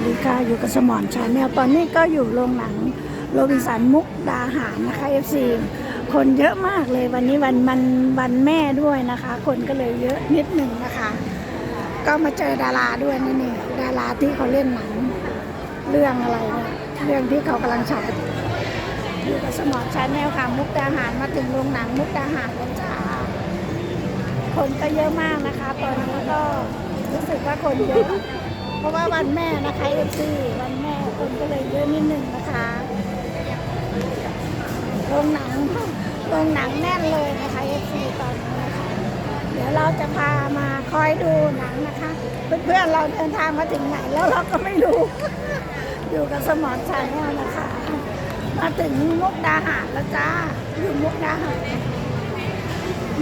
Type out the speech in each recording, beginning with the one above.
วัสดีค่ะ อยู่กับสมอนชาแนลตอนนี้ก็อยู่โรงหนังโรบินสันมุกดาหารนะคะ FC คนเยอะมากเลยวันนี้วันมันวันแม่ด้วยนะคะ คนก็เลยเยอะนิดหนึ่งนะคะ ก็มาเจอดาราด้วยนี่นี่ดาราที่เขาเล่นหนัง เรื่องอะไรเนี่ยเรื่องที่เขากำลังฉายอยู่กับสมอนชาแนลค่ะมุกดาหารมาถึงโรงหนังมุกดาหารแล้วจ้าคนก็เยอะมากนะคะ ตอนนี้ก็รู้สึกว่าคนเยอะ เพราะว่าวันแม่นะคะเอฟซีวันแม่คนก็เลยเยอะนิดหนึ่งนะคะโรงหนังโรงหนังแน่นเลยนะคะเอฟซีตอนนี้นะคะเดี๋ยวเราจะพามาคอยดูหนังนะคะ เพื่อนๆเราเดินทางมาถึงไหนแล้วเราก็ไม่รู้ อยู่กับสมอนชาแนลนะคะ มาถึงมุกดาหารแล้วจ้าอยู่มุกดาหาร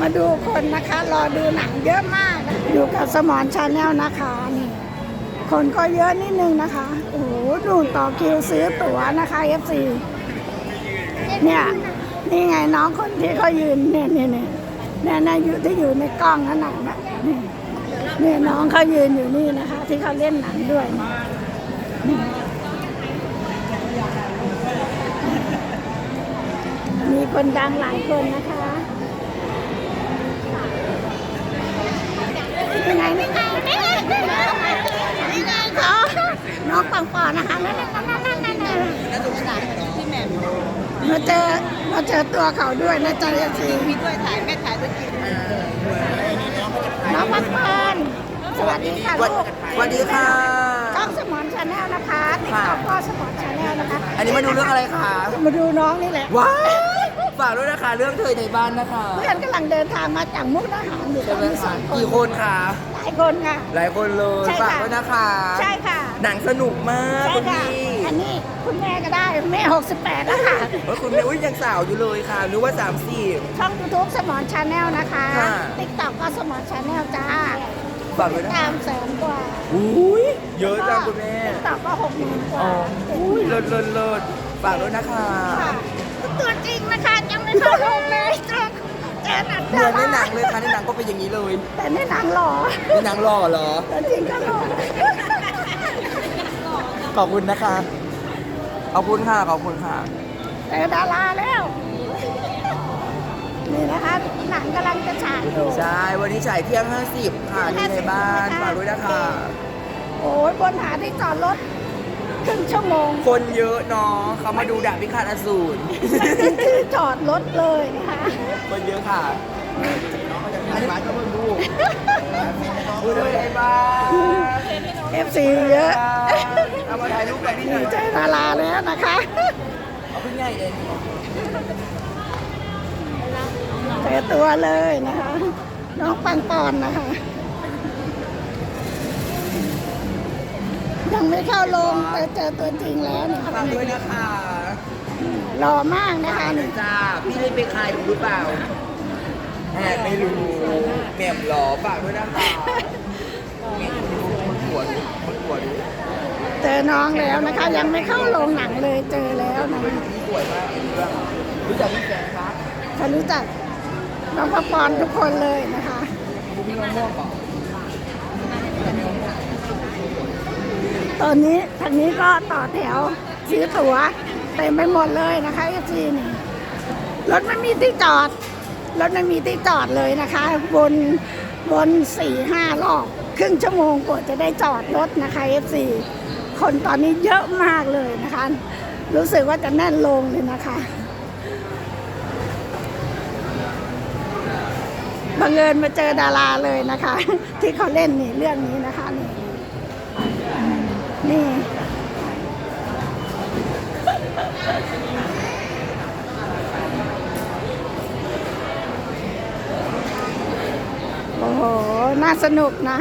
มาดูคนนะคะ รอดูหนังเยอะมาก อยู่กับสมอนชาแนลนะคะนี่ คนก็เยอะนิดนึงนะคะ โอ้โหดูต่อคิวซื้อตั๋วนะคะ FC เนี่ย นี่ไงน้องคนที่เขายืนเนี่ยเนี่ยเนี่ยเนี่ยนี่ยอยู่ที่อยู่ในกล้องนั่นน่ะนะนี่นี่น้องเขายืนอยู่นี่นะคะ ที่เขาเล่นหนังด้วยมีคนดังหลายคนนะคะนี่ไงนี่ไงไงนี่ไง น้องปังปอนนะคะนั่นนั่นนั่นนั่นนั่นนั่นแล้วถูกสามพี่แหม่มมาเจอมาเจอตัวเขาด้วยนะจ๊ะยาซีพี่ด้วยถ่ายแม่ถ่ายด้วยกินน้องปังปอนสวัสดีค่ะลูกสวัสดีค่ะช่องสมอนชาแนลนะคะติ๊กต็อกก็สมอนชาแนลนะคะ อันนี้มาดูเรื่องอะไรคะมาดูน้องนี่แหละว้ายฝากด้วยนะคะเรื่องเธอในบ้านนะคะเพื่อนกำลังเดินทางมาจากมุกดาหารอยู่ตใช่อนไหมนี้สคะองคกี่นคนคะหลายคนค่ะหลายคนเลยใช่ค่ะฝากด้วยนะคะ ใช่ค่ะ หนังสนุกมากใช่คุณค่ะ พี่อันนี้คุณแม่ก็ได้แม่ 68 แล้วค่ะเฮ้ยคุณแม่อุ้ยยังสาวอยู่เลยค่ะนึกว่าช่อง YouTube สมอนชาแนลนะคะ ค่ะ ติ๊กต็อกก็สมอนชาแนลจ้า30ฝากด้วยนะตามแสนกว่าอุ้ยเยอะจังคุณแม่ติ๊กต็อกก็หกหมื่นกอ๋ว่าออุ้ยเลิศเลิศเลิศฝากด้วยนะคะค่ะตัวจริงนะคะยังไม่เข้าโรงเลยเจอเจอหนังเหมือนในหนังเลยค่ะในหนังก็เป็นอย่างนี้เลยแต่ในหนังหล่อในหนังหล่อเหรอตัวจริงก็หล่อ ขอบคุณนะคะขอบคุณค่ะขอบคุณค่ะเจอดาราแล้ว นี่นะคะหนังกำลังจะฉายอยู่ ใช่วันนี้ฉายเที่ยง50ค่ะที่ในบ้าน50ฝากด้วยนะคะโอ้ยบนหาที่จอดรถครึ่งชั่วโมงคนเยอะเนาะเขามาดูดาบพิฆาตอสูรคือจอดรถเลยนะคะคนเยอะค่ะอันนี้มาจะเพิ่งดูดูด้วยในบ้า น FC เยอะเอามาถ่ายรูปกับพี่หน่ดีอยใจดาราแล้วนะคะเอาเพิ่งง่ายเองเจอตัวเลยนะคะ น้องปังปอนนะคะ ยังไม่เข้าลงแต่เจอตัวจริงแล้วนะคะฝากด้วยนะคะหล่อมากนะฝาคะกด้วยจ้าพี่ได้ไปใครหรือเปล่าแอบไม่รู้แหม่มหรอฝากด้วยนะคะคนหัวดูคนหัวดู เจ อน้องแล้วนะคะ ยังไม่เข้าโรงหนังเลยเจอแล้วนะนี่สวยมากในเรื่องรู้จักพี่แฟนครับถ้ารู้จักน้องปังปอนทุกคนเลยนะคะพี่มม่วงตอนนี้ทางนี้ก็ต่อแถวซื้อตั๋วเต็มไปหมดเลยนะคะเอฟซีนี่รถไม่มีที่จอดรถไม่มีที่จอดเลยนะคะบนบนสี่ห้ารอบครึ่งชั่วโมงกว่าจะได้จอดรถนะคะเอฟซี คนตอนนี้เยอะมากเลยนะคะ รู้สึกว่าจะแน่นลงเลยนะคะบังเอิญมาเจอดาราเลยนะคะ ที่เขาเล่นนี่เรื่องนี้นะคะนี่นี่โอ้โห น่าสนุกนะ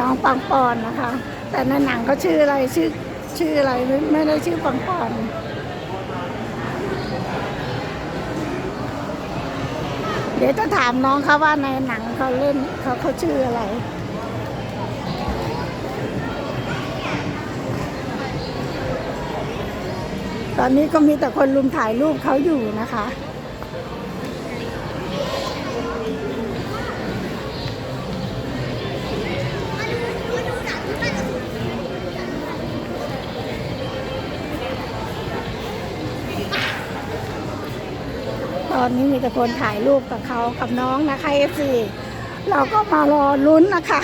น้องปังปอนนะคะ แต่ในหนังเขาชื่ออะไรชื่อชื่ออะไรไม่ได้ชื่อปังปอนเดี๋ยวจะถามน้องเขาว่าในหนังเขาเล่นเขาเขาชื่ออะไร ตอนนี้ก็มีแต่คนลุมถ่ายรูปเขาอยู่นะคะ อนนี้มีแต่คนถ่ายรูปกับเขากับน้องนะคะเอฟซีเราก็มารอลุ้นนะคะ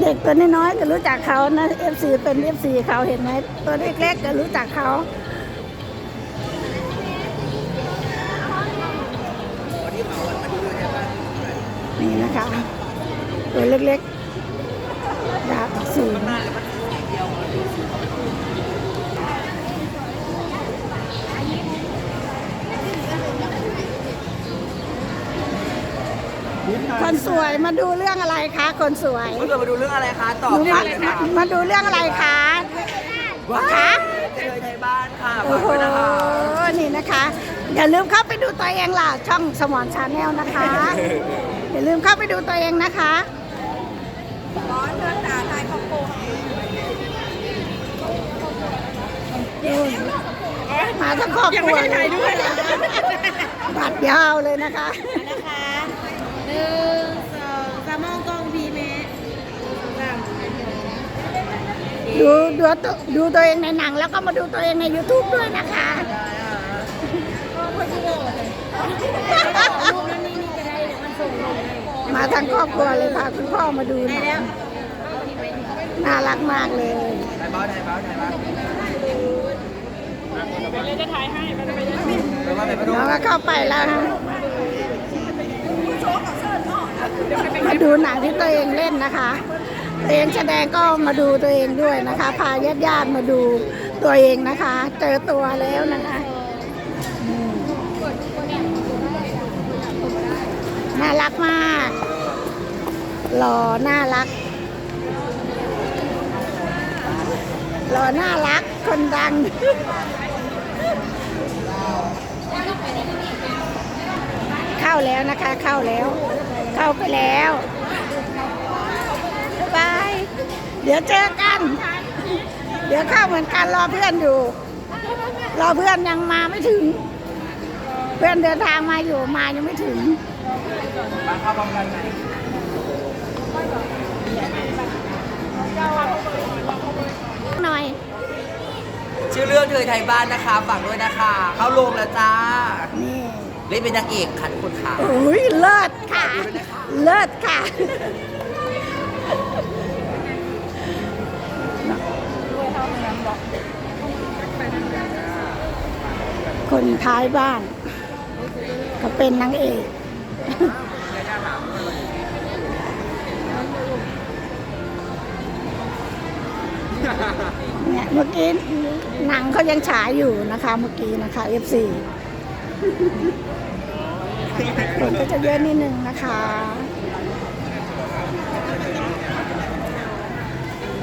เด็กตัวน้อยๆก็รู้จักเขานะเอฟซีเป็นเอฟซีเขาเห็นไหมตัวเล็กๆก็รู้จักเขานี่นะคะ ตัวเล็กๆดาบสีคนสวยมาดูเรื่องอะไรคะ คนสวยเมื่อกี้มาดูเรื่องอะไรคะตอบหนูได้มาเลยค่ะมาดูเรื่องอะไรคะว้าคะเคยไทยบ้านค่ะโอ้ฝากโหด้วยนะคะ นี่นะคะ อย่าลืมเข้าไปดูตัวเองล่ะช่องสมอนชาแนลนะคะ อย่าลืมเข้าไปดูตัวเองนะคะมาทั้งครอบครัวเลยบัดยาวเลยนะคะนะคะหนึ่งสองสามมองกล้องพีเมตรสามดูดูตัวดูตัวเองในหนังแล้วก็มาดูตัวเองใน YouTube ด้วยนะคะ รูปนั้นนี่นี่จะได้ มันส่งลงเลยมาทั้งครอบครัวเลยพาคุณพ่อมาดูหนังน่ารักมากเลยไทยบ้านไทยบ้านไทยบ้านไปเลยจะถ่ายให้ไปเลยไปเลยไปเลยไปเราเลยก็เข้าไปแล้วฮะมาดูหนังที่ตัวเองเล่นนะคะตัวเองแสดงก็มาดูตัวเองด้วยนะคะ พาญาติญาติๆมาดูตัวเองนะคะ เจอตัวแล้วนะคะอืม น่ารักมากหล่อน่ารักหล่อน่ารักคนดังเข้าแล้วนะคะ เข้าแล้ว เข้าไปแล้วบายบาย เดี๋ยวเจอกัน เดี๋ยวเข้าเหมือนกันรอเพื่อนอยู่ รอเพื่อนยังมาไม่ถึง เพื่อนเดินทางมาอยู่มายังไม่ถึง มาเข้าพร้อมกันไหนหน่อย ชื่อเรื่องเคยไทยบ้านนะคะฝากด้วยนะคะ เข้าโรงแล้วจ้า นี่เล่นเป็นนางเอกค่ะทุกคนค่ะโอ้ยเลิศค่ะ เลิศค่ะคนท้ายบ้าน ก็เป็นนางเอก เนี่ยเมื่อกี้หนังเขายังฉายอยู่นะคะเมื่อกี้นะคะ F4 คนก็จะเยอะนิดนึงนะคะ